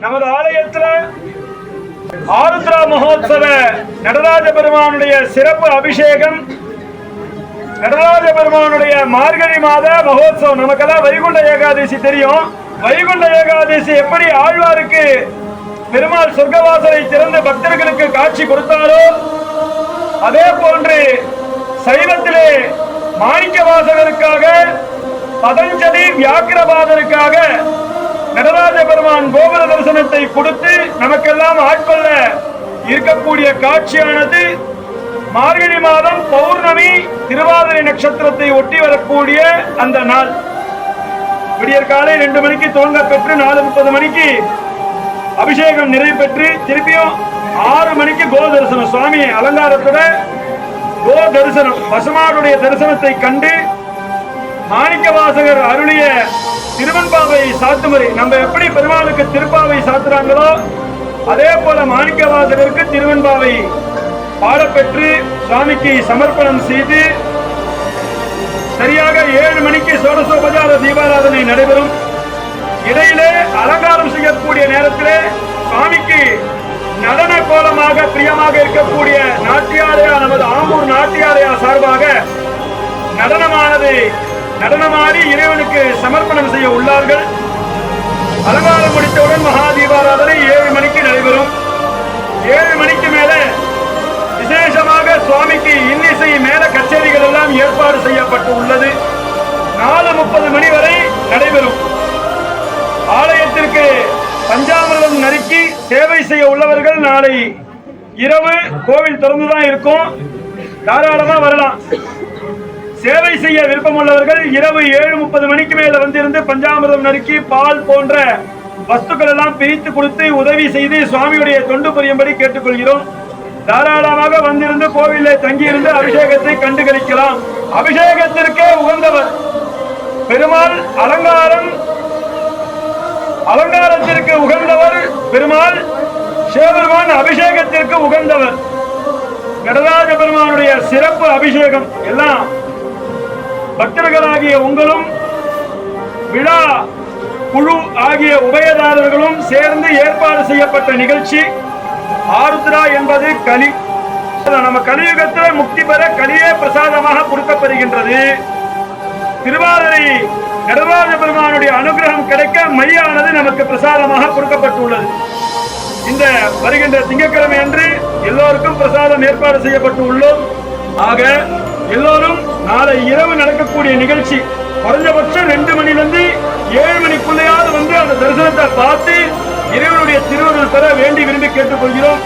நமது ஆலயத்துல ஆருத்ரா மகோத்சவ நடராஜ பெருமானுடைய சிறப்பு அபிஷேகம் நடராஜ பெருமானுடைய மார்கழி மாத மகோத்சவம். நமக்கெல்லாம் வைகுண்ட ஏகாதசி தெரியும். வைகுண்ட ஏகாதசி எப்படி ஆழ்வாருக்கு பெருமாள் சொர்க்கவாசலை திறந்து பக்தர்களுக்கு காட்சி கொடுத்தாரோ அதே போன்று சைவத்திலே மாணிக்க வாசகருக்காக பதஞ்சலி வியாக்கிரபாதருக்காக நடராஜ பெருமான் கோபுர தரிசனத்தை கொடுத்து நமக்கெல்லாம் ஆட்கொள்ள இருக்கக்கூடிய காட்சியானது மார்கழி மாதம் பௌர்ணமி திருவாதிரை நட்சத்திரத்தை ஒட்டி வரக்கூடிய அந்த நாள். விடியற் காலை ரெண்டு மணிக்கு துவங்க பெற்று நாலு முப்பது மணிக்கு அபிஷேகம் நிறைவு பெற்று திருப்பியும் ஆறு மணிக்கு கோ தரிசனம். சுவாமி அலங்காரத்தோட கோ தரிசனம். பசுமாருடைய தரிசனத்தை கண்டு மாணிக்க வாசகர் அருளிய திருவன்பாவை சாத்துமுறை நம்ம எப்படி பெருமாளுக்கு திருப்பாவை சாத்துறாங்களோ அதே போல மாணிக்கவாசகருக்கு திருவன்பாவை பாடப்பெற்று சுவாமிக்கு சமர்ப்பணம் செய்து சரியாக ஏழு மணிக்கு சோடசோபஜார தீபாராதனை நடைபெறும். இடையிலே அலங்காரம் செய்யக்கூடிய நேரத்திலே சுவாமிக்கு நடன கோலமாக பிரியமாக இருக்கக்கூடிய நாட்டியாரையா நமது ஆம்பூர் நாட்டியாரையா சார்பாக நடனமானது நடனமாடி இறைவனுக்கு சமர்ப்பணம் செய்ய உள்ளார்கள். அலங்காரம் முடித்தவுடன் மகா தீபாராதனை ஏழு மணிக்கு நடைபெறும். ஏழு மணிக்கு மேலே விசேஷமாக சுவாமிக்கு இன்னிசை மேல கச்சேரிகள் எல்லாம் ஏற்பாடு செய்யப்பட்டு உள்ளது. நாலு முப்பது மணி வரை நடைபெறும். ஆலயத்திற்கு பஞ்சாமிரதம் நறுக்கி சேவை செய்ய உள்ளவர்கள் நாளை இரவு கோவில் திறந்துதான் இருக்கும். தாராளமா வரலாம். சேவை செய்ய விருப்பமுள்ளவர்கள் இரவு ஏழு முப்பது மணிக்கு மேல வந்திருந்து பஞ்சாமிரதம் நறுக்கி பால் போன்ற வஸ்துக்கள் எல்லாம் பிரித்து கொடுத்து உதவி செய்து சுவாமியுடைய தொண்டு புரியும்படி கேட்டுக்கொள்கிறோம். தாராளமாக வந்திருந்து கோவிலில் தங்கியிருந்து அபிஷேகத்தை கண்டு கழிக்கலாம் அபிஷேகத்திற்கே உகந்தவர். பெருமாள் அலங்காரம் அலங்காரத்திற்கு உகந்தவர் பெருமாள் சிவபெருமான் அபிஷேகத்திற்கு உகந்தவர். நடராஜ பெருமானுடைய சிறப்பு அபிஷேகம் எல்லாம் பக்தர்களாகிய உங்களும் விழா குழு ஆகிய உபயதாரர்களும் சேர்ந்து ஏற்பாடு செய்யப்பட்ட நிகழ்ச்சி ஆருத்ரா என்பது கலி நம்ம கலியுகத்தில் முக்தி பெற கலியே பிரசாதமாக கொடுக்கப்படுகின்றது. திருவாதிரை நடராஜ பெருமானுடைய அனுகிரகம் கிடைக்க மையானது நமக்கு பிரசாதமாக கொடுக்கப்பட்டுள்ளது. இந்த வருகின்ற திங்கட்கிழமை அன்று எல்லோருக்கும் பிரசாதம் ஏற்பாடு செய்யப்பட்டு உள்ளோம் ஆக எல்லோரும் நாளை இரவு நடக்கக்கூடிய நிகழ்ச்சி. குறைஞ்சபட்சம் ரெண்டு மணிலிருந்து ஏழு மணிக்குள்ளையாவது வந்து அந்த தரிசனத்தை பார்த்து இறைவனுடைய திருவருள் பெற வேண்டி விரும்பி கேட்டுக்கொள்கிறோம்.